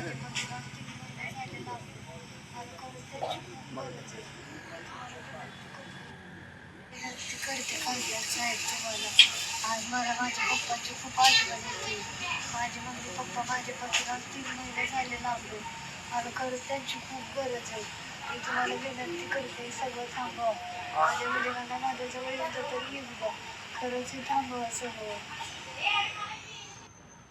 करते आज मला माझ्या पप्पाची खूप आठवण येते माझे मम्मी पप्पा माझ्या पतीला तीन महिने झाले लागले आणि खरंच त्यांची खूप गरज आहे मी तुम्हाला विनंती करते सगळं थांबवा माझ्या मुलींना माझ्याजवळ येतं तर येऊ द्या खरंच हे थांबवा सगळं.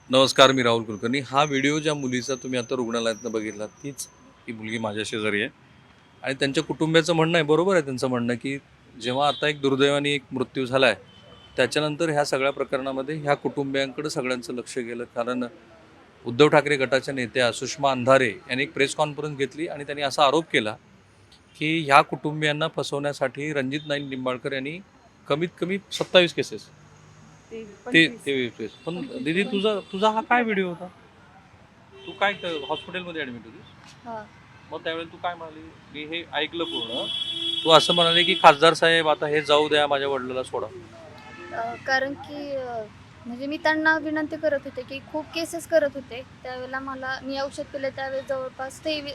नमस्कार मी राहुल कुलकर्णी. हा व्हिडिओ ज्या मुलीचा तुम्ही आता रुग्णालयातनं बघितला तीच ही मुलगी माझ्या शेजारी आहे. आणि त्यांच्या कुटुंबियाचं म्हणणं आहे बरोबर आहे त्यांचं म्हणणं की जेव्हा आता एक दुर्दैवाने एक मृत्यू झाला आहे त्याच्यानंतर ह्या सगळ्या प्रकरणामध्ये ह्या कुटुंबियांकडे सगळ्यांचं लक्ष गेलं. कारण उद्धव ठाकरे गटाच्या नेत्या सुषमा अंधारे यांनी एक प्रेस कॉन्फरन्स घेतली आणि त्यांनी असा आरोप केला की ह्या कुटुंबियांना फसवण्यासाठी रणजित नाईक निंबाळकर यांनी कमीत कमी सत्तावीस केसेस ते ते वेबसाईट पण दीदी तुझा तुझा हा काय व्हिडिओ होता? तू काय हॉस्पिटलमध्ये ऍडमिट होतीस? हां. मग त्यावेळेला तू काय म्हणाली? मी हे ऐकलं पूर्ण. तू असं म्हणाले की खासदार साहेब आता हे जाऊ द्या माझ्या वडिलाला सोडा. कारण की म्हणजे मी त्यांना विनंती करत होते की खूप केसेस करत होते. त्यावेळेला मला मी औषध पिलं त्यावेळेस जवळपास तेवी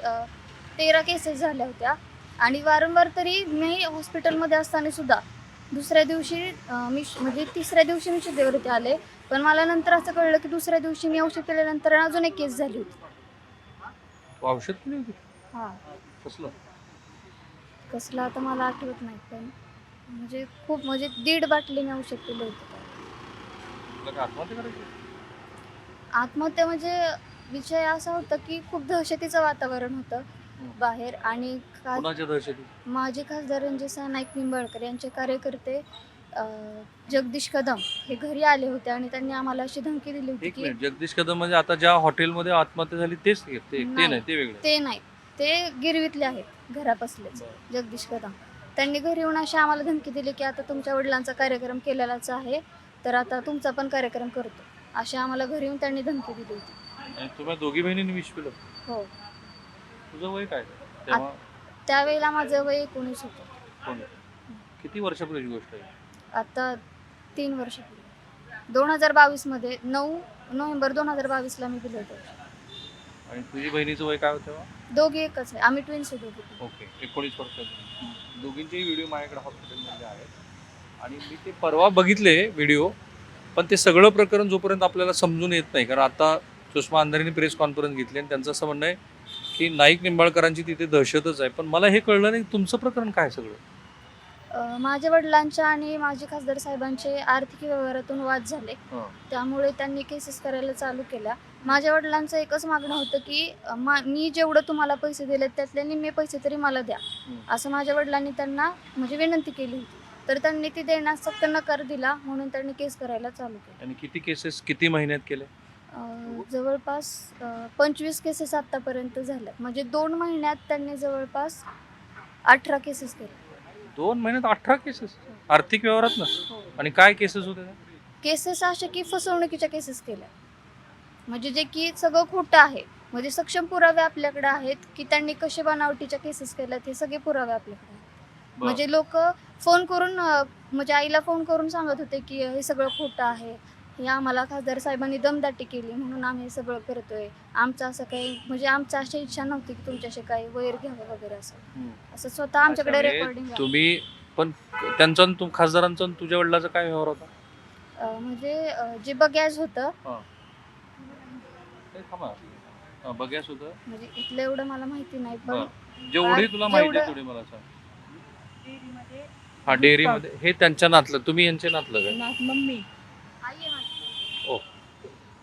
तेरा केसेस झाल्या होत्या. आणि वारंवार तरी मी हॉस्पिटलमध्ये असताना सुद्धा दुसऱ्या दिवशी मी म्हणजे तिसऱ्या दिवशी मी शुद्धीवरती आले. पण मला नंतर असं कळलं की दुसऱ्या दिवशी मी औषध पिल्यानंतर अजून एक केस झाली होती. तू औषध पिली होती? हां. कसलं? कसलं आता मला आठवत नाही पण म्हणजे खूप म्हणजे दीड बाटली मी औषध पिलं होतं. तुला काय आत्महत्या करायची आत्महत्या म्हणजे विषय असा होता की खूप दहशतीचं वातावरण होतं. बाहेर आणि खा- कुणाच्या दहशती माजी खासदार रणजित नाईक निंबाळकर यांचे कार्यकर्ते अं, जगदीश कदम हे घरी आले होते आणि त्यांनी आम्हाला अशी धमकी दिली होती एक की मिनिट जगदीश कदम म्हणजे आता ज्या हॉटेलमध्ये आत्महत्या झाली तेच ते ते नाही. नाही ते वेगळे. ते नाही. ते गिरवीतले आहेत घरापासलेच जगदीश कदम. त्यांनी घरी येऊन अशी आम्हाला धमकी दिली की आता तुमच्या वडिलांचा कार्यक्रम केलेलाच आहे तर आता तुमचा पण कार्यक्रम करतो. अशी आम्हाला घरी येऊन त्यांनी धमकी दिली होती. आणि तुम्ही दोघी बहिणींनी विष पिलं? हो. तुझं वय काय? तेव्हा त्यावेळेला माझं वय एकोणीस होतं. कोण किती वर्षापूर्वीची गोष्ट आहे? आता तीन वर्षापूर्वी. दोन हजार बावीसमध्ये नऊ नोव्हेंबर दोन हजार बावीसला मी दिलं होतं. आणि तुझी बहिणीचं वय काय होतं तेव्हा? दोघी एकच आहे. आम्ही ट्विन्स दोघी. ओके एकोणीस वर्षाचे दोघींचेही व्हिडिओ माझ्याकडे हॉस्पिटलमध्ये आहेत. आणि मी ते परवा बघितले व्हिडिओ पण ते सगळं प्रकरण जोपर्यंत आपल्याला समजून येत नाही कारण आता सुषमा अंधारेने प्रेस कॉन्फरन्स घेतली आणि त्यांचं असं म्हणणं आहे की नाईक निंबाळकरांची तिथे दहशतच आहे. पण मला हे कळलं नाही तुमचं प्रकरण काय सगळं? अं, माझ्या वडिलांच्या आणि माजी खासदार साहेबांचे आर्थिक व्यवहारातून वाद झाले. त्यामुळे त्यांनी केसेस करायला चालू केल्या. माझ्या वडिलांचं एकच मागणं होतं की अं, मा मी जेवढं तुम्हाला पैसे दिले त्यातले निम्मे पैसे तरी मला द्या. असं माझ्या वडिलांनी त्यांना म्हणजे विनंती केली होती. तर त्यांनी ती देण्यास सक्त नकार दिला म्हणून त्यांनी केस करायला चालू केलं. आणि किती केसेस किती महिन्यात केले? जवळपास पंचवीस केसेस आत्तापर्यंत झाल्या म्हणजे दोन महिन्यात त्यांनी जवळपास अठरा केसेस केले. दोन महिन्यात अठरा केसेस आर्थिक व्यवहारात ना? आणि काय केसेस होते? केसेस अशा की फसवणुकीच्या केसेस केल्या. म्हणजे जे की सगळं खोटं आहे. म्हणजे सक्षम पुरावे आपल्याकडे आहेत की त्यांनी कसे बनावटीच्या केसेस केल्यात हे सगळे पुरावे आपल्याकडे आहेत. म्हणजे लोक फोन करून म्हणजे आईला फोन करून सांगत होते की हे सगळं खोटं आहे. हे आम्हाला खासदार साहेबांनी दमदाटी केली म्हणून आम्ही हे सगळं करतोय. आमचं असं काही म्हणजे आमचं अशी इच्छा नव्हती की तुमच्याशी काही वैर घ्यावं वगैरे असं. हम्म. असं स्वतः आमच्याकडे अच्छा, म्हणजे रेकॉर्डिंग तुम्ही पण त्यांचा आणि तुम खासदारांचा आणि तुझ्या वडिलाचा काय व्यवहार होता? म्हणजे अं, जे बगॅज होतं. थांबा. हा, बघ्यास होतं. म्हणजे इथलं एवढं मला माहिती नाही पण बरं. जेवढी तुला माहिती आहे जेवढं- तेवढी मला सांग. हा डेअरीमध्ये हे त्यांच्या नातलं तुम्ही यांचे नातलं काय नात मम्मी.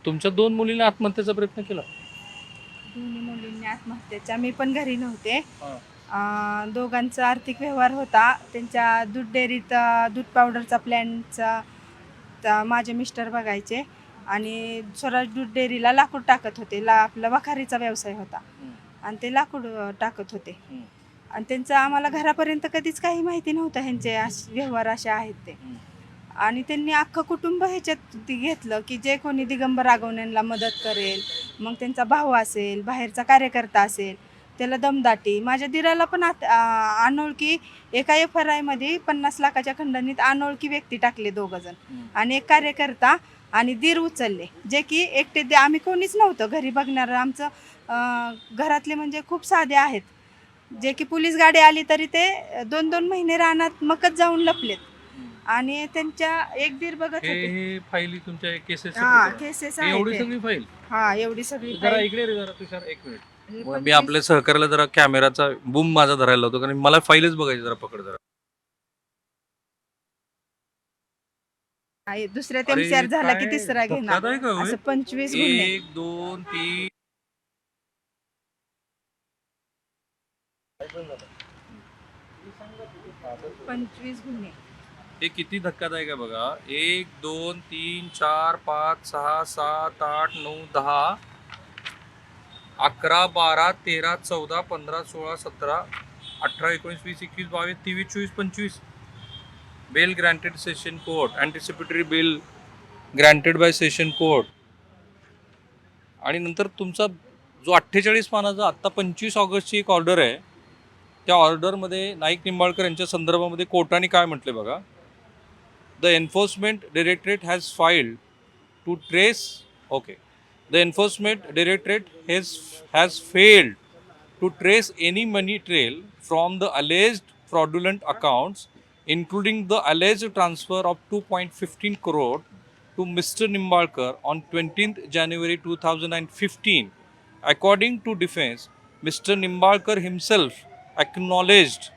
तुमच्या दोन मुलींना आत्महत्येचा प्रयत्न केला? दोन्ही मुलींनी आत्महत्येच्या. मी पण घरी नव्हते. हा. अं, दोघांचा आर्थिक व्यवहार होता. त्यांच्या दूध डेअरीत अं, दूध पावडरचा प्लॅनचा माझे मिस्टर बघायचे. आणि स्वराज दूध डेअरीला लाकूड टाकत होते. ला आपला वखारीचा व्यवसाय होता. हम्म. आणि ते लाकूड अं, टाकत होते. हम्म. आणि त्यांचं आम्हाला घरापर्यंत कधीच काही माहिती नव्हतं. ह्यांचे अश- व्यवहार असे आहेत ते. हम्म. आणि त्यांनी अख्खं कुटुंब ह्याच्यात ती घेतलं की जे कोणी दिगंबर रागवण्यांना मदत करेल मग त्यांचा भाऊ असेल बाहेरचा कार्यकर्ता असेल त्याला दमदाटी. माझ्या दिराला पण आत- अनोळखी एका एफ आर आयमध्ये पन्नास लाखाच्या खंडणीत अनोळखी व्यक्ती टाकले दोघं जण. आणि एक कार्यकर्ता आणि दीर उचलले जे की एकटे ते आम्ही कोणीच नव्हतं घरी बघणारं. आमचं घरातले म्हणजे खूप साधे आहेत. जे की पोलीस गाडी आली तरी ते दोन दोन महिने रानात मकत जाऊन लपलेत. आणि त्यांच्या एक दीर बघत हे होते. हे फाईली तुमच्या केसेस हा केसेस एवढी आहेत सगळी फाईल हा एवढी सगळी जरा file. इकडे रे जरा तुषार एक मिनिट हे पण मी आपल्या सहकार्याला जरा कॅमेराचा बूम माझा धरायला होतो कारण मला फाईलच बघायची जरा पकड जरा. आहे. दुसऱ्या अरे, तेमस्यार झाला की काय? तिसरा घेणार. धक्कादायक आहे हो हे. असं पंचवीस गुन्हे एक दोन तीन. पंचवीस गुन्हे हे किती धक्कादायक आहे बघा. एक दोन तीन चार पाच सहा सात आठ नऊ दहा अकरा बारा तेरा चौदा पंधरा सोळा सतरा अठरा एकोणीस वीस एकवीस बावीस तेवीस चोवीस पंचवीस. Bail granted session court anticipatory bail granted by session court आणि नंतर तुमचा जो अठ्ठेचाळीस पानाचा आत्ता पंचवीस ऑगस्टची एक ऑर्डर आहे त्या ऑर्डरमध्ये नाईक निंबाळकर यांच्या संदर्भामध्ये कोर्टाने काय म्हटले बघा? the enforcement directorate has filed to trace, okay, the enforcement directorate has, has failed to trace any money trail from the alleged fraudulent accounts, including the alleged transfer of 2.15 crore to Mr. Nimbalkar on 20th January 2015. According to defense, Mr. Nimbalkar himself acknowledged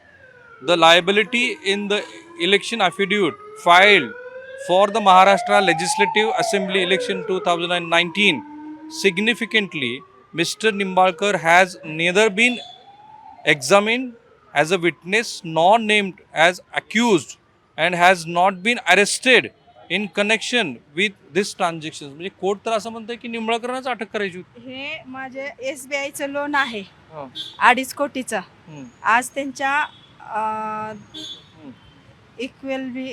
the liability in the election affidavit filed for the Maharashtra Legislative Assembly election 2019. Significantly, Mr. Nimbalkar has neither been examined as a witness nor named as accused and has not been arrested in connection with this transaction म्हणजे court तर असं म्हणतंय की निंबाळकरांनाच अटक करायची होती हे माझे एस बी आयचं लोन आहे हा. अडीच कोटीचं. आज त्यांच्या इक्वेल बी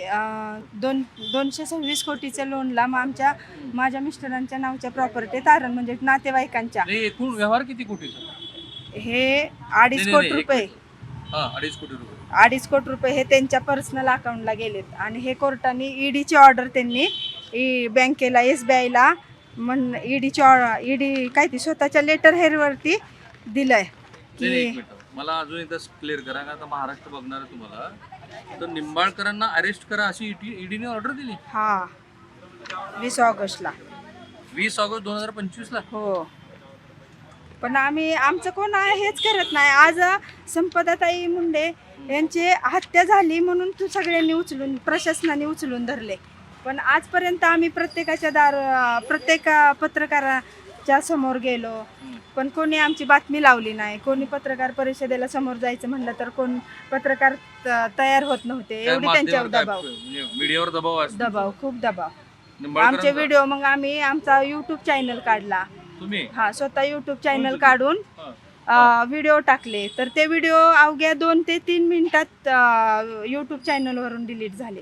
दोन दोनशे सव्वीस कोटीच्या लोनला मग आमच्या माझ्या मिस्टरांच्या नावच्या प्रॉपर्टी तारण म्हणजे नातेवाईकांच्या. नाही एकूण व्यवहार किती कोटीचा? हे अडीच नाही, कोटी नाही, रुपये. हा अडीच कोटी रुपये. अडीच कोटी रुपये हे त्यांच्या पर्सनल अकाउंटला गेलेत. आणि हे कोर्टाने ईडीची ऑर्डर त्यांनी ई बँकेला एस बी आयला म्हण ईडीची ईडी काय ती स्वतःच्या लेटर हेरवरती दिलंय. नाही, नाही, एक की मिनिट. मला अजून एकदा क्लिअर करा का आता महाराष्ट्र बघणार आहे तुम्हाला. तर निंबाळकरांना अरेस्ट करा अशी ईडीने ऑर्डर दिली? हा. वीस ऑगस्टला. वीस ऑगस्ट दोन हजार पंचवीस ला हो. पण आम्ही आमचं कोण आहे हेच करत नाही. आज संपदाताई मुंडे यांची हत्या झाली म्हणून तू सगळ्यांनी उचलून प्रशासनाने उचलून धरले. पण आजपर्यंत आम्ही प्रत्येकाच्या दार प्रत्येक पत्रकाराच्या समोर गेलो. पण कोणी आमची बातमी लावली नाही. कोणी पत्रकार परिषदेला समोर जायचं म्हणलं तर कोण पत्रकार त- तयार होत नव्हते. एवढी त्यांच्यावर दबाव. म्हणजे मीडियावर दबाव असतो? दबाव खूप दबाव. आमचे निंबाळकरांचा- व्हिडिओ मग आम्ही आमचा युट्यूब चॅनल काढला. तुम्ही? हा स्वतः युट्यूब चॅनल काढून हा. व्हिडिओ टाकले. तर ते व्हिडिओ अवघ्या दोन ते तीन मिनिटात युट्यूब चॅनलवरून डिलीट झाले.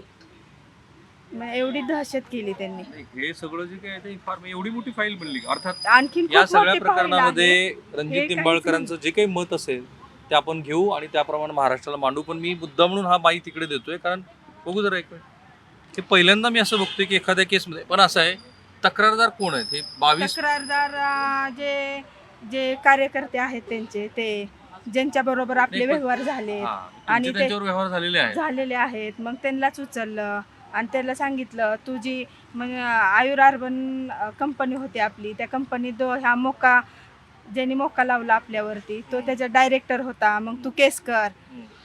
मग एवढी दहशत केली त्यांनी. नाही, हे सगळं जे काय आहे ते फार एवढी मोठी फाईल बनली. अर्थात आणखीन या सगळ्या मोठी file प्रकरणामध्ये आहे. रणजित काहीच निंबाळकरांचं जे काही मत असेल ते आपण घेऊ आणि त्याप्रमाणे महाराष्ट्राला मांडू. पण मी मुद्दा म्हणून हा बाई तिकडे देतोय कारण बघू जरा एक मिनिट. हे पहिल्यांदा मी असं बघतोय की एखाद्या केसमध्ये पण असं आहे तक्रारदार कोण आहेत? हे बावीस तक्रारदार अं, जे जे कार्यकर्ते आहेत त्यांचे ते ज्यांच्या बरोबर आपले नाही, पण- व्यवहार झाले हा, आणि तुमचे ते- त्यांच्यावर व्यवहार झालेले आहेत. झालेले आहेत. मग त्यांनाच उचललं. आणि त्याला सांगितलं तुझी मग आयुर अर्बन कंपनी होती आपली त्या कंपनीत दो ह्या मोका ज्यांनी मोका लावला आपल्यावरती तो त्याचा डायरेक्टर होता. मग तू केस कर.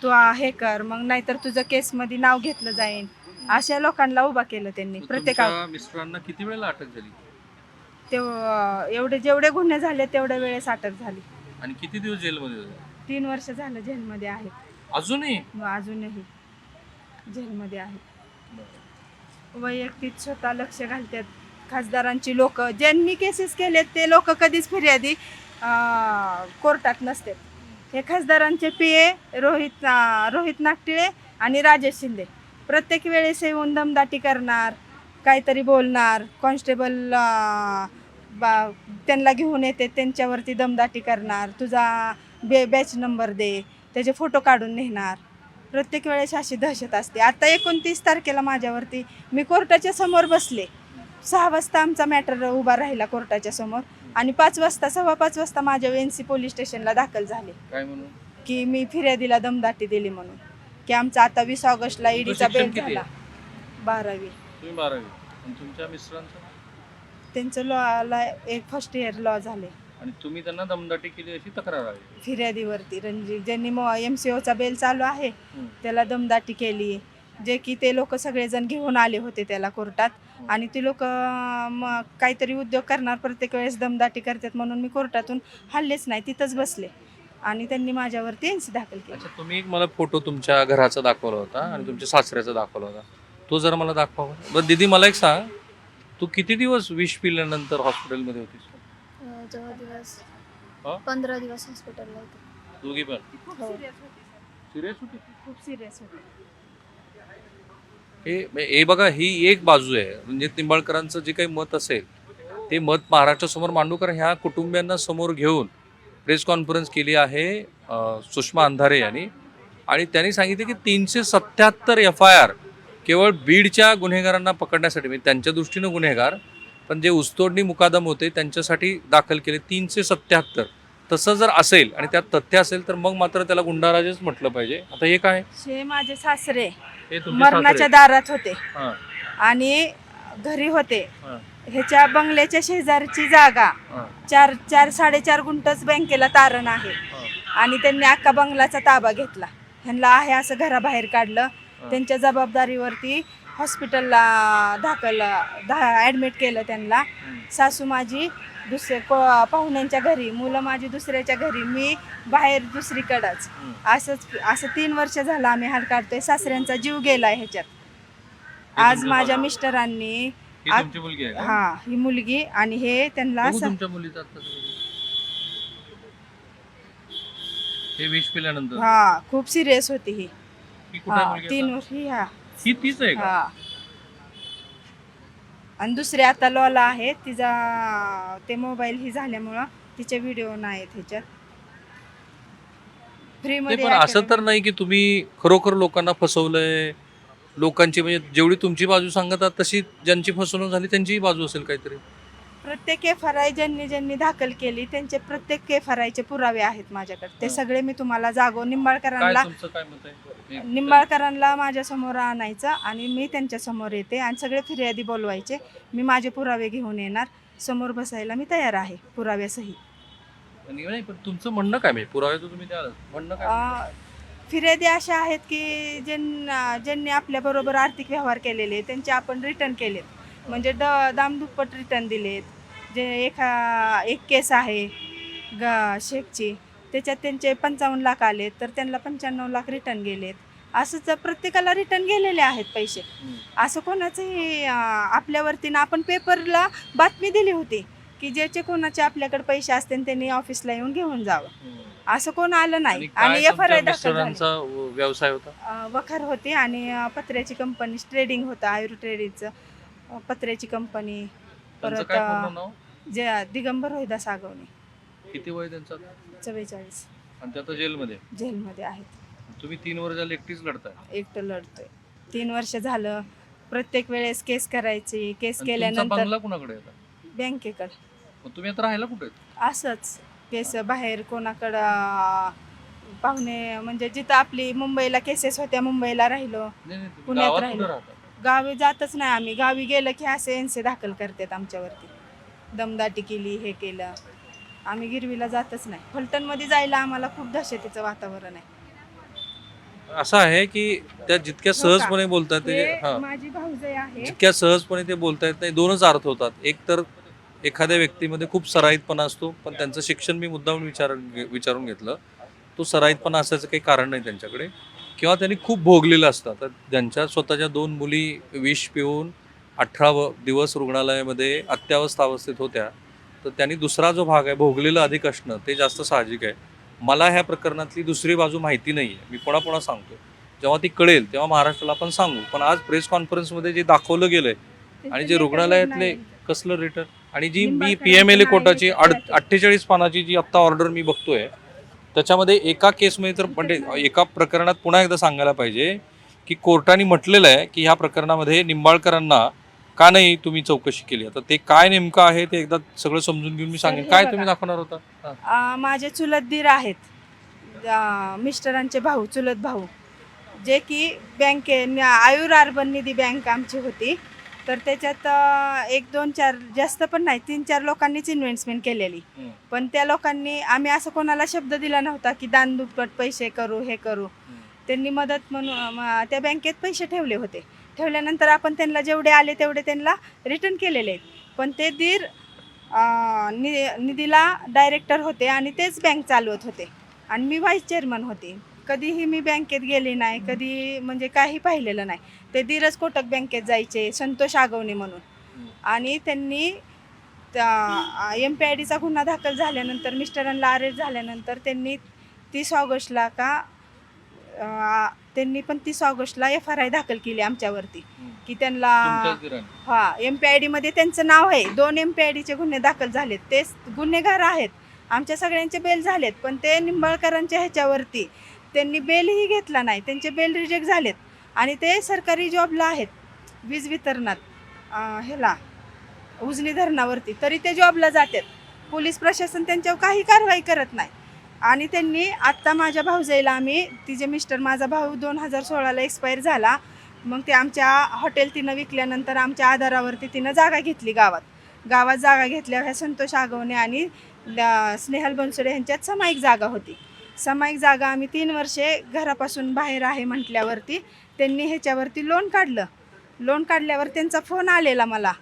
तू हे कर. मग नाहीतर तुझं केसमध्ये नाव घेतलं जाईल अशा लोकांना उभा केलं त्यांनी प्रत्येका मिस्टरांना किती वेळेला अटक झाली? ते एवढे जेवढे गुन्हे झाले तेवढ्या वेळेस अटक झाली. आणि किती दिवस जेलमध्ये होते? तीन वर्ष झालं जेलमध्ये आहेत अजूनही? व अजूनही जेलमध्ये आहेत वैयक्तिक स्वतः लक्ष घालतात खासदारांची लोक. ज्यांनी केसेस केलेत ते लोक कधीच फिर्यादी अं, कोर्टात नसतात. हे खासदारांचे पी ए रोहित अं, रोहित नागटिळे आणि राजेश शिंदे. प्रत्येक वेळेस येऊन दमदाटी करणार काहीतरी बोलणार कॉन्स्टेबल बा त्यांना घेऊन येते त्यांच्यावरती दमदाटी करणार तुझा बे बॅच नंबर दे त्याचे फोटो काढून नेणार. प्रत्येक वेळेस अशी दहशत असते. आता एकोणतीस तारखेला माझ्यावरती मी कोर्टाच्या समोर बसले. सहा वाजता आमचा मॅटर उभा राहिला कोर्टाच्या समोर आणि पाच वाजता सव्वा पाच वाजता माझ्या एन सी पोलीस स्टेशनला दाखल झाले. काय म्हणून? की मी फिर्यादीला दमदाटी दिली म्हणून. की आमचा आता वीस ऑगस्टला ईडीचा बेल किती झाला. बारावी. तुम्ही बारावी. आणि तुमच्या मिस्टरांचं? त्यांचं लॉला एक फर्स्ट इयर लॉ झाले. आणि तुम्ही त्यांना दमदाटी केली अशी तक्रार आहे. फिर्यादीवरती. रणजित ज्यांनी एम सी ओचा बेल चालू आहे. त्याला दमदाटी केली. जे की ते लोक सगळेजण घेऊन आले होते त्याला कोर्टात. आणि ती लोक काहीतरी उद्योग करणार प्रत्येक वेळेस दमदाटी करतात म्हणून मी कोर्टातून हल्लेच नाही तिथंच बसले. आणि त्यांनी माझ्यावरती एनसी दाखल केली. अच्छा तुम्ही एक मला फोटो तुमच्या घराचा दाखवला होता आणि तुमच्या सासऱ्याचा दाखवला होता. तो जरा मला दाखवा बरं. बरं दीदी मला एक सांग. तू किती दिवस विष पिल्यानंतर हॉस्पिटलमध्ये होतीस? जवळ दिवस. हा? पंधरा दिवस हॉस्पिटलला होते. दोघी पण? खूप हो. सिरियस होती खूप सिरियस होती. हे हे बघा ही एक बाजू आहे. रणजित निंबाळकरांचं जे काही मत असेल ते मत महाराष्ट्रासमोर मांडू कारण ह्या कुटुंबियांना समोर घेऊन प्रेस कॉन्फरन्स केली आहे अं, सुषमा अंधारे यांनी. आणि त्यांनी सांगितले की तीनशे सत्याहत्तर एफ आय आर केवळ बीडच्या गुन्हेगारांना पकडण्यासाठी म्हणजे त्यांच्या दृष्टीनं गुन्हेगार पण जे ऊसतोडणी मुकादम होते त्यांच्यासाठी दाखल केले तीनशे सत्याहत्तर. तसं जर असेल आणि त्यात तथ्य असेल तर मग मात्र त्याला गुंडाराजच म्हटलं पाहिजे. आता हे काय? हे माझे सासरे हे तुमचे मरणाच्या सासरे. दारात होते. हां, आणि घरी होते. हां, ह्याच्या बंगल्याच्या शेजारची जागा हां, चार चार साडेचार गुंठच बँकेला तारण आहे. हां. आणि त्यांनी अख्खा बंगलाचा ताबा घेतला. ह्यांना आहे असं घराबाहेर काढलं. त्यांच्या जबाबदारीवरती हॉस्पिटलला दाखल ॲडमिट केलं त्यांना सासू माझी दुसरे को- पाहुण्यांच्या घरी मुलं माझी दुसऱ्याच्या घरी मी बाहेर दुसरीकडंच. असंच असं तीन वर्ष झालं आम्ही हाल काढतोय सासऱ्यांचा जीव गेलाय ह्याच्यात आज माझ्या. मिस्टरांनी ही? हा मुलगी आणि हे त्यांना. हे हा खूप सिरियस होती ही तीन? वर्ष ही हा ही तीच आहे का? हा. आणि दुसरी आता लॉला आहे तिचा ते मोबाईल ही झाल्यामुळं तिचे व्हिडिओ नाहीत ह्याच्यात. फ्री नाही, मध्ये पण असं तर नाही की तुम्ही खरोखर लोकांना फसवलंय. लोकांची म्हणजे जेवढी तुमची बाजू सांगतात तशी ज्यांची फसवणूक झाली त्यांचीही बाजू असेल काहीतरी. प्रत्येक एफ आर आय ज्यांनी ज्यांनी दाखल केली त्यांचे प्रत्येक एफ आर आयचे पुरावे आहेत माझ्याकडे. ते. सगळे मी तुम्हाला जागो काय निंबाळकरांना निंबाळकरांना माझ्यासमोर आणायचं आणि मी त्यांच्यासमोर येते आणि सगळे फिर्यादी बोलवायचे. मी माझे पुरावे घेऊन येणार. समोर बसायला मी तयार आहे नाही पण तुमचं म्हणणं काय? म्हणजे पुरावे तर तुम्ही द्याल म्हणणं काय? अं, फिर्यादी अशा आहेत की ज्यांना ज्यांनी आपल्याबरोबर आर्थिक व्यवहार केलेले त्यांचे आपण रिटर्न केलेत. म्हणजे द दामदुप्पट रिटर्न दिलेत. जे एका एक केस आहे ग शेखची त्याच्यात त्यांचे पंचावन्न लाख आलेत तर त्यांना पंच्याण्णव लाख रिटर्न गेलेत. असंच प्रत्येकाला रिटर्न गेलेले आहेत पैसे. असं कोणाचंही आपल्यावरती ना आपण पेपरला बातमी दिली होती की ज्याचे कोणाचे आपल्याकडे पैसे असतील त्यांनी ऑफिसला येऊन घेऊन जावं. असं कोण आलं नाही. आणि एफ आर आय व्यवसाय होता? वखार होते आणि पत्र्याची कंपनी ट्रेडिंग होतं आयुर् ट्रेडिंगचं अं, पत्र्याची कंपनी परत जे दिगंबर रोहिदास आगवणे. किती वय त्यांचं? चव्वेचाळीस. आणि ते आता जेलमध्ये? जेलमध्ये आहेत. तुम्ही तीन वर्ष झाले एकटीच लढताय. एकटं लढतोय. तीन वर्ष झालं प्रत्येक वेळेस केस करायची केस आणि तुमचा केल्यानंतर बंगला कुणाकडे आहे आता? बँकेकडे. मग तुम्ही आता राहायला कुठे आहेत? असंच केस बाहेर कोणाकडं अं, पाहुणे म्हणजे जिथं आपली मुंबईला केसेस होत्या मुंबईला राहिलो. नाही, नाही, तुम्ही पुण्यात गावात राहिलो. कुठे राहता. गावी जातच नाही आम्ही. गावी गेलं की असे एनसे दाखल करतात आमच्यावरती. दमदाटी केली हे केलं. आम्ही गिरवीला जातच नाही. फलटणमध्ये जायला आम्हाला खूप दहशतीचं वातावरण आहे. असं आहे की त्या जितक्या हो? सहजपणे बोलतात ते हे हा. माझी भाऊजाई आहे. जितक्या सहजपणे ते बोलता येत नाही दोनच अर्थ होतात. एक तर एखाद्या व्यक्तीमध्ये खूप सराईतपणा असतो पण त्यांचं शिक्षण मी मुद्दाम विचार विचारून घेतलं. तो सराईतपणा असायचं काही कारण नाही त्यांच्याकडे. किंवा त्यांनी खूप भोगलेलं असतं. तर ज्यांच्या स्वतःच्या दोन मुली विष पिऊन अठरा दिवस रुग्णालयामध्ये अत्यावस्था अवस्थेत होत्या तर त्यांनी दुसरा जो भाग आहे भोगलेलं अधिक असणं ते जास्त साहजिक आहे. मला ह्या प्रकरणातली दुसरी बाजू माहिती नाही आहे मी पुन्हा सांगतो जेव्हा ती कळेल तेव्हा महाराष्ट्राला आपण सांगू. पण आज प्रेस कॉन्फरन्समध्ये जे दाखवलं गेलंय आणि जे रुग्णालयातले कसलं रिटर्न आणि जी मी पी एम एल ए कोर्टाची. अड अठ्ठेचाळीस पानाची जी आत्ता ऑर्डर मी बघतोय त्याच्यामध्ये एका केसमध्ये तर म्हणजे एका प्रकरणात पुन्हा एकदा सांगायला पाहिजे की कोर्टाने म्हटलेलं आहे की ह्या प्रकरणामध्ये निंबाळकरांना का नाही तुम्ही चौकशी केली? आता ते काय नेमकं आहे ते एकदा सगळं समजून घेऊन मी सांगेन. काय. तुम्ही दाखवणार होता? हा. अं, माझे चुलत दीर आहेत. अं, मिस्टरांचे भाऊ चुलत भाऊ. जे की बँके न- आयुर अर्बन निधी बँक आमची होती. तर त्याच्यात अं, एक दोन चार जास्त पण नाही तीन चार लोकांनीच इन्व्हेस्टमेंट केलेली. हम्म. पण त्या लोकांनी आम्ही असं कोणाला शब्द दिला नव्हता की दान दुप्पट पैसे करू हे करू. त्यांनी मदत म्हणून त्या बँकेत पैसे ठेवले होते. ठेवल्यानंतर आपण त्यांना जेवढे आले तेवढे त्यांना रिटर्न केलेले आहेत. पण ते दीर नि निधीला डायरेक्टर होते आणि तेच बँक चालवत होते. आणि मी व्हाईस चेअरमन होती. कधीही मी बँकेत गेले नाही कधी म्हणजे काही पाहिलेलं नाही. ते धीरज कोटक बँकेत जायचे संतोष आगवणे म्हणून. आणि त्यांनी एम पी आय डीचा गुन्हा दाखल झाल्यानंतर मिस्टरांना अरेस्ट झाल्यानंतर त्यांनी तीस ऑगस्टला का त्यांनी पण तीस ऑगस्टला एफ आर आय दाखल केली आमच्यावरती. की त्यांना. हा एम पी आय डीमध्ये त्यांचं नाव आहे. दोन एम पी आय डीचे गुन्हे दाखल झालेत. ते गुन्हेगार आहेत. आमच्या सगळ्यांचे बेल झालेत. पण ते निंबाळकरांच्या ह्याच्यावरती त्यांनी बेलही घेतला नाही. त्यांचे बेल रिजेक्ट झालेत. आणि ते सरकारी जॉबला आहेत. वीज वितरणात. ह्याला उजनी धरणावरती. तरी ते जॉबला जातात. पोलीस प्रशासन त्यांच्यावर काही कारवाई करत नाही. आणि त्यांनी आत्ता माझ्या भाऊजाईला आम्ही तिचे मिस्टर माझा भाऊ दोन हजार सोळाला एक्सपायर झाला. मग ते आमच्या हॉटेल तिनं विकल्यानंतर आमच्या आधारावरती तिनं जागा घेतली गावात. गावात जागा घेतल्यावर ह्या संतोष आगवणे आणि स्नेहल बनसोडे यांच्यात सामायिक जागा होती. सामायिक जागा आम्ही तीन वर्षे घरापासून बाहेर आहे म्हटल्यावरती त्यांनी ह्याच्यावरती लोन काढलं. लोन काढल्यावर त्यांचा फोन आलेला मला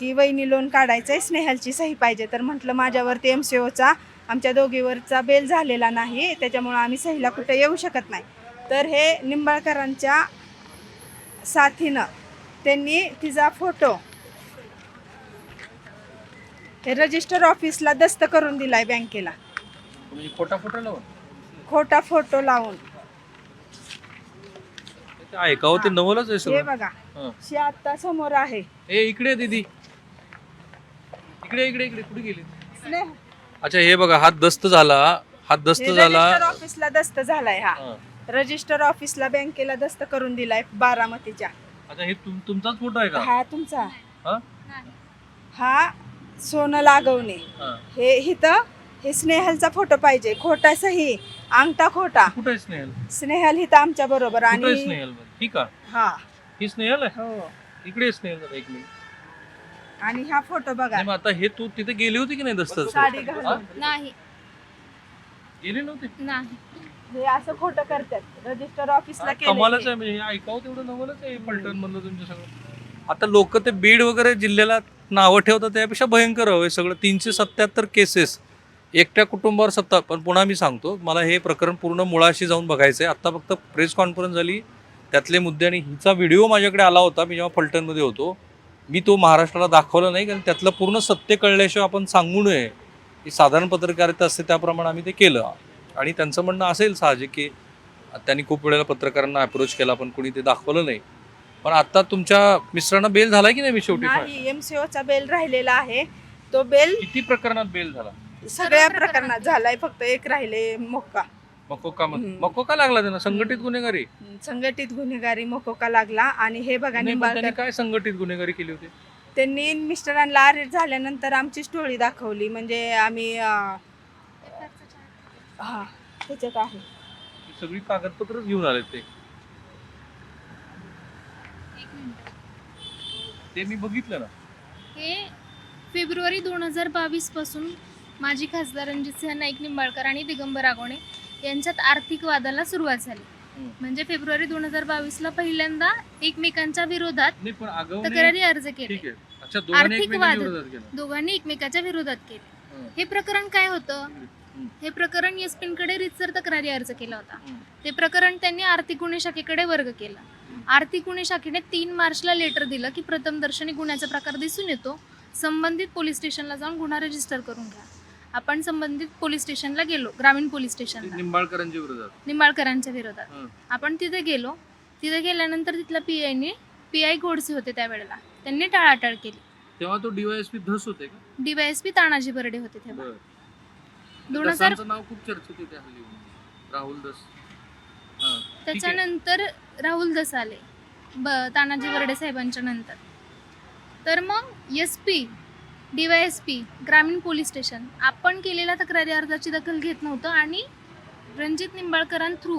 की वहिनी लोन काढायचं आहे स्नेहलची सही पाहिजे. तर म्हटलं माझ्यावरती एम सी ओचा आमच्या दोघीवरचा बेल झालेला नाही त्याच्यामुळं आम्ही सहीला कुठे येऊ शकत नाही. तर हे निंबाळकरांच्या साथीनं त्यांनी तिचा फोटो हे रजिस्टर ऑफिसला दस्त करून दिलाय बँकेला. म्हणजे खोटा फोटो लावून? खोटा फोटो लावून. ते ऐकावं ते नवलच आहे हे सगळं. बघा हा. शी आत्ता समोर आहे. ए इकडे दीदी. इकडे इकडे इकडे. कुठे गेली? स्नेह. अच्छा हे बघा हात दस्त झाला. हात दस्त झाला. रजिस्टर ऑफिसला दस्त झालाय हा. हा. रजिस्टर ऑफिसला बँकेला दस्त करून दिलाय बारामतीच्या. अच्छा हे तुम- तुमचाच फोटो आहे का? हा तुमचा. हा? हा सोनं लागवणे. हा. हे इथं हे स्नेहलचा फोटो पाहिजे. खोटा सही अंगठा खोटा. कुठे आहे स्नेहल? स्नेहल हिथं आमच्या बरोबर कुठे आहे आणि स्नेहल? ही का? हा. ही स्नेहल आहे? हो. इकडे आहे स्नेहल जरा एक मिनिट. आणि हा फोटो बघा. नाही, मग आता हे तू तिथे गेली होती की नाही दस्त साडी घालून. नाही. गेली नव्हती? नाही. हे असं खोटं करतात. रजिस्टर ऑफिसला कमालच केलं आहे म्हणजे हे ऐकावं तेवढं नवलच आहे पलटण मधलं तुमचं सगळं. आता लोक ते बीड वगैरे जिल्ह्याला नावं ठेवतात त्यापेक्षा भयंकर हवं हे सगळं. तीनशे सत्याहत्तर केसेस एकट्या कुटुंबावर सत्ता पण पुन्हा मी सांगतो मला हे प्रकरण पूर्ण मुळाशी जाऊन बघायचं आहे आत्ता फक्त प्रेस कॉन्फरन्स झाली त्यातले मुद्दे आणि हिचा व्हिडिओ माझ्याकडे आला होता मी जेव्हा फलटणमध्ये होतो. मी तो महाराष्ट्राला दाखवला नाही कारण त्यातलं पूर्ण सत्य कळल्याशिवाय आपण सांगू नये. की साधारण पत्रकारिता असते त्याप्रमाणे आम्ही ते केलं. आणि त्यांचं म्हणणं असेल साहजिक की त्यांनी खूप वेळेला पत्रकारांना अप्रोच केला पण कोणी ते दाखवलं नाही. पण आता तुमच्या मिस्टरांना बेल झालाय की नाही मी शेवटी एमसीओचा बेल राहिलेला आहे. तो बेल किती प्रकरणात बेल झाला? सगळ्या प्रकरणात झालाय फक्त एक राहिले मोक्का मकोका हम्म. मकोका लागला त्यांना संघटित गुन्हेगारी. संघटित गुन्हेगारी मोकोका लागला आणि हे बघा नाही, त्यांनी काय संघटित गुन्हेगारी केली होती? त्यांनी मिस्टरांना अरेस्ट झाल्यानंतर आमची स्टोरी दाखवली म्हणजे आम्ही अं, हा त्याच्यात आहे. ही सगळी कागदपत्रच घेऊन आले ते. ते मी बघितलं ना. हे फेब्रुवारी दोन हजार बावीसपासून माजी खासदार रणजितसिंह नाईक निंबाळकर आणि दिगंबर आगोणे यांच्यात आर्थिक वादाला सुरुवात झाली. म्हणजे फेब्रुवारी दोन हजार बावीस ला पहिल्यांदा एकमेकांच्या विरोधात तक्रारी अर्ज केले आर्थिक वाद. दोघांनी एकमेकाच्या विरोधात केले हं. प्रकरण काय होतं हं. प्रकरण एसपीकडे रितसर तक्रारी अर्ज केला होता. ते प्रकरण त्यांनी आर्थिक गुन्हे शाखेकडे वर्ग केला आर्थिक गुन्हे शाखेने तीन मार्चला लेटर दिलं की प्रथम दर्शनी गुन्ह्याचा प्रकार दिसून येतो संबंधित पोलीस स्टेशनला जाऊन गुन्हा रजिस्टर करून घ्या आपण संबंधित पोलीस स्टेशनला गेलो ग्रामीण पोलीस स्टेशनला. निंबाळकरांच्या विरोधात. निंबाळकरांच्या विरोधात. हं. आपण तिथे गेलो. तिथे गेल्यानंतर तिथल्या पी आयने पी आय गोडसे होते त्यावेळेला. त्यांनी टाळाटाळ केली. तेव्हा तो डीवायएसपी धस होते का? डीवायएसपी तानाजी बर्डे होते तेव्हा. बरं. दोन हजार नाव खूप चर्चेत येते हल्ली. राहुल दस हा, ठीक आहे. त्याच्यानंतर राहुल दस आले. ब तानाजी बर्डे साहेबांच्या नंतर. तर मग S P D Y S P ग्रामीण पोलीस स्टेशन. आपण केलेल्या तक्रारी अर्जाची दखल घेत नव्हतं आणि रणजित निंबाळकरां थ्रू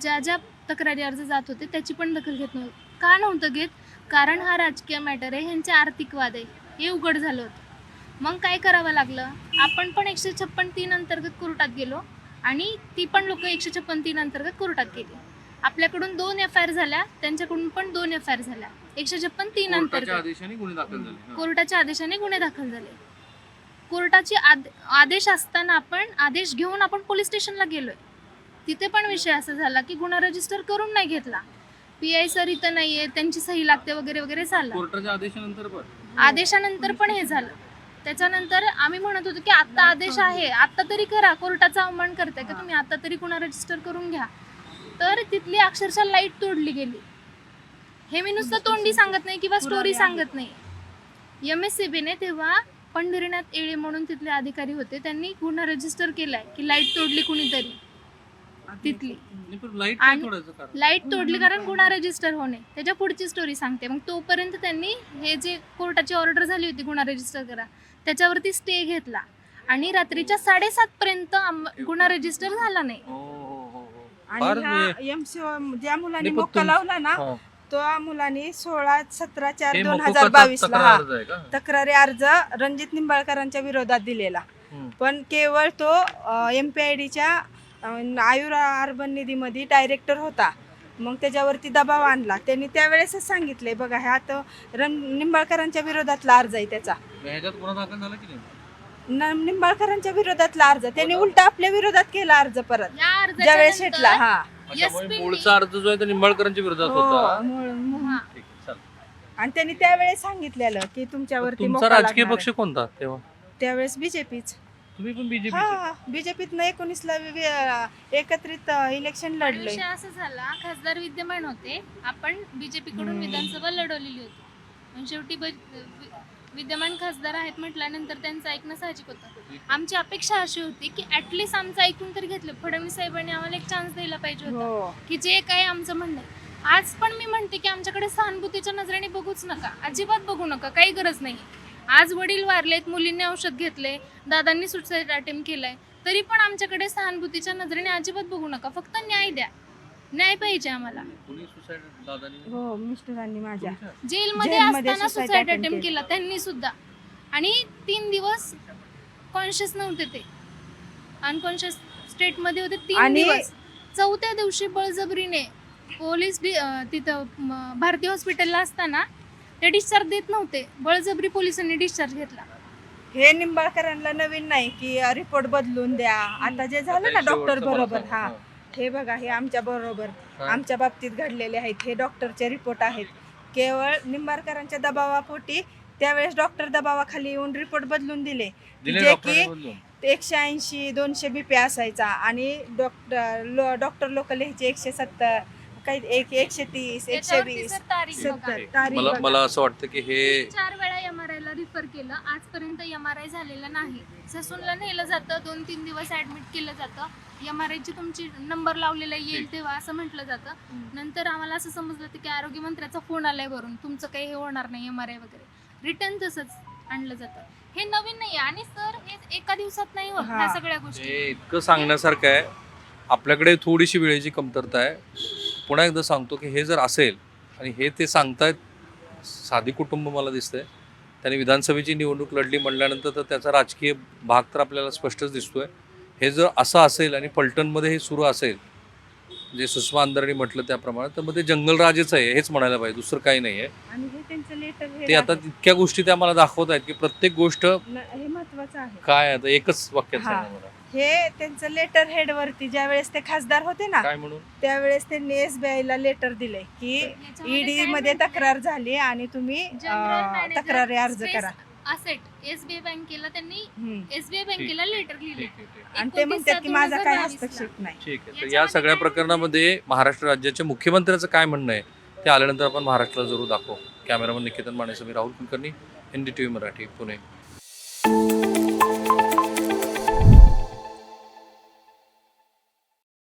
ज्या ज्या तक्रारी अर्ज जात होते त्याची पण दखल घेत नव्हतं. का नव्हतं घेत? कारण हा राजकीय मॅटर आहे ह्यांचे आर्थिक वाद आहे. हे उघड झालं होतं. मग काय करावं लागलं? आपण पण एकशे छप्पन तीन अंतर्गत कोर्टात गेलो आणि ती पण लोक एकशे छप्पन तीन अंतर्गत कोर्टात गेली. आपल्याकडून दोन एफ आय आर झाल्या त्यांच्याकडून पण दोन एफ आय आर झाल्या. एकशे छप्पन तीन कोर्टाच्या अंतर्गत. आदेशाने गुन्हे दाखल झाले हा. कोर्टाच्या आदेशाने गुन्हे दाखल झाले. कोर्टाची आद आदेश असताना आपण आदेश घेऊन आपण पोलीस स्टेशनला गेलोय. तिथे पण विषय असा झाला की गुन्हा रजिस्टर करून नाही घेतला. पी आय सर इथं नाहीये त्यांची सही लागते वगैरे वगैरे चालला कोर्टाच्या आदेशानंतर पण? आदेशानंतर पण हे झालं. त्याच्यानंतर आम्ही म्हणत होतो की आता आदेश आहे. आता तरी करा. कोर्टाचा अवमान करताय का तुम्ही? आता तरी गुन्हा रजिस्टर करून घ्या. तर तिथली अक्षरशः लाइट तोडली गेली. हे मी नुसतं तोंडी सांगत नाही किंवा स्टोरी सांगत नाही. एम एस सी बीने तेव्हा पंढरीनाथ येळे म्हणून तिथले अधिकारी होते. त्यांनी गुन्हा रजिस्टर केलाय की लाइट तोडली कुणीतरी. तिथली. लाइट तोडली कारण गुन्हा रजिस्टर होणे. त्याच्या पुढची स्टोरी सांगते. मग तोपर्यंत त्यांनी हे जे कोर्टाची ऑर्डर झाली होती गुन्हा रजिस्टर करा त्याच्यावरती स्टे घेतला. आणि रात्रीच्या साडेसात पर्यंत गुन्हा रजिस्टर झाला नाही. हो, हो, हो. आणि ज्या मुलांनी तुम- लावला ना. त्या मुलांनी सोळा सत्रा चार हे दोन हजार बावीस ला तक्रार हा अर्ज आहे का? तक्रारी अर्ज रणजित निंबाळकरांच्या विरोधात दिलेला. हम्म. पण केवळ तो एम पी आय डीच्या आयुर अर्बन निधीमध्ये डायरेक्टर होता. मग त्याच्यावरती दबाव आणला. त्यांनी त्यावेळेसच सांगितले बघा ह्या आता रण निंबाळकरांच्या विरोधातला अर्ज आहे त्याचा. मग ह्याच्यात गुन्हा दाखल झाला की नाही? न- निंबाळकरांच्या विरोधातला अर्ज. त्यांनी उलटा आपल्या विरोधात केला अर्ज परत. या अर्जाच्या ज्यावेळेस नंतर- शेटला हा. मूळचा अर्ज जो आहे तो निंबाळकरांच्या विरोधात हो, होता. हा. ठीक आहे, चालेल. आणि त्यांनी त्यावेळेस सांगितलेलं की तुमच्यावरती तुमचा मोका राजकीय लागणार पक्ष आहे. कोणता तेव्हा? त्यावेळेस बीजेपीच तुम्ही पण बीजेपी हा बीजेपीतनं एकोणीसला वि- एकत्रित इलेक्शन लढले विषय असा झाला खासदार विद्यमान होते. आपण बीजेपी कडून हम्म. विधानसभा लढवलेली होती. पण शेवटी ब- वि- विद्यमान खासदार आहेत म्हटल्यानंतर त्यांचं ऐकणं साहजिक होतं. आमची अपेक्षा अशी होती की ऍटलिस्ट आमचं ऐकून तरी घेतलं. फडणवीस साहेबांनी आम्हाला एक चान्स द्यायला पाहिजे होता. हो. की जे काय आमचं म्हणणं आहे. आज पण मी म्हणते की आमच्याकडे सहानुभूतीच्या नजरेने बघूच नका. अजिबात बघू नका. काही गरज नाही. आज वडील वारलेत मुलींनी औषध घेतले दादांनी सुसाईड अटेम्प्ट केलाय. तरी पण आमच्याकडे सहानुभूतीच्या नजरेने अजिबात बघू नका. फक्त न्याय द्या. न्याय पाहिजे आम्हाला. कुणी सुसाईड दादानी हो मिस्टरांनी माझ्या. जेलमध्ये असताना सुसाईड अटेम्प्ट केला. केला. त्यांनी सुद्धा. आणि तीन दिवस कॉन्शियस नव्हते ते. अनकॉन्शियस स्टेटमध्ये होते तीन आणि- दिवस. चौथ्या दिवशी बळजबरीने पोलीस डि- अं, तिथं म, भारती हॉस्पिटलला असताना ते डिस्चार्ज देत नव्हते. बळजबरी पोलिसांनी डिस्चार्ज घेतला. हे निंबाळकरांना नवीन नाही की रिपोर्ट बदलून द्या. आता जे झालं ना डॉक्टर बरोबर हा. हे. बघा हे आमच्या बरोबर आमच्या बाबतीत घडलेले आहेत. हे डॉक्टरचे रिपोर्ट आहेत. केवळ निंबाळकरांच्या दबावापोटी त्यावेळेस डॉक्टर दबावाखाली येऊन रिपोर्ट बदलून दिले. दिले जे डॉक्टरांनी की? एकशे ऐंशी दोनशे बीपी असायचा आणि डॉक्टर लो डॉक्टर लोक लिहायचे एकशे सत्तर काही एक एकशे तीस एकशे त्याच्यावरती वीस सर तारीख बघा. सत्तर तारीख मला बघा. मला असं वाटतं की हे चार वेळा एम आर आयला रिफर केलं. आजपर्यंत एम आर आय झालेलं नाही. ससूनला नेलं जातं. दोन तीन दिवस ऍडमिट केलं जातं. एम आर आयची तुमची नंबर लावलेला येईल तेव्हा असं म्हटलं जातं. नंतर आम्हाला असं समजलं होतं की आरोग्य मंत्र्याचा फोन आलाय वरून. तुमचं काही हे होणार नाही एम आर आय वगैरे. रिटर्न तसंच आणलं जातं. हे नवीन नाही आणि सर हे एका दिवसात नाही होत. ह्या सगळ्या गोष्टी. हे इतकं सांगण्यासारखं आहे. आपल्याकडे थोडीशी वेळेची कमतरता आहे. पुन्हा एकदा सांगतो की हे जर असेल आणि हे ते सांगतायत साधी कुटुंब मला दिसतंय. त्याने विधानसभेची निवडणूक लढली म्हणल्यानंतर तर त्याचा राजकीय भाग तर आपल्याला स्पष्टच दिसतोय. हे जर असं असेल आणि पलटणमध्ये हे सुरू असेल जे सुषमा अंधारांनी म्हटलं त्याप्रमाणे तर मग ते जंगलराजेच आहे हेच म्हणायला पाहिजे दुसरं काही नाही आहे. आणि हे त्यांचं लेटर ते आता इतक्या गोष्टी त्या मला दाखवत आहेत की प्रत्येक गोष्ट हे महत्वाचं आहे. काय आता एकच वाक्यात हा. सांगा मला. हे त्यांचं लेटर हेड वरती ज्या वेळेस ते खासदार होते ना काय म्हणून? त्यावेळेस त्यांनी एसबीआय ला लेटर दिले की याच्यामध्ये ईडी काय मध्ये? तक्रार झाली आणि तुम्ही अं, तक्रारी अर्ज करा. असेट एसबीआय बँकेला त्यांनी हम्म. एसबीआय बँकेला लेटर लिहिले. ठीक आहे ठीक. आहे आणि ते म्हणतात की माझा काय 19/7/2022 हस्तक्षेप नाही. ठीक आहे तर याच्यामध्ये या सगळ्या काय प्रकरणामध्ये महाराष्ट्र राज्याच्या मुख्यमंत्र्याचं काय म्हणणं आहे ते आल्यानंतर आपण महाराष्ट्राला जरूर दाखवू. Cameraman Niketan मानेसमी Rahul Kulkarni N D T V Marathi Pune.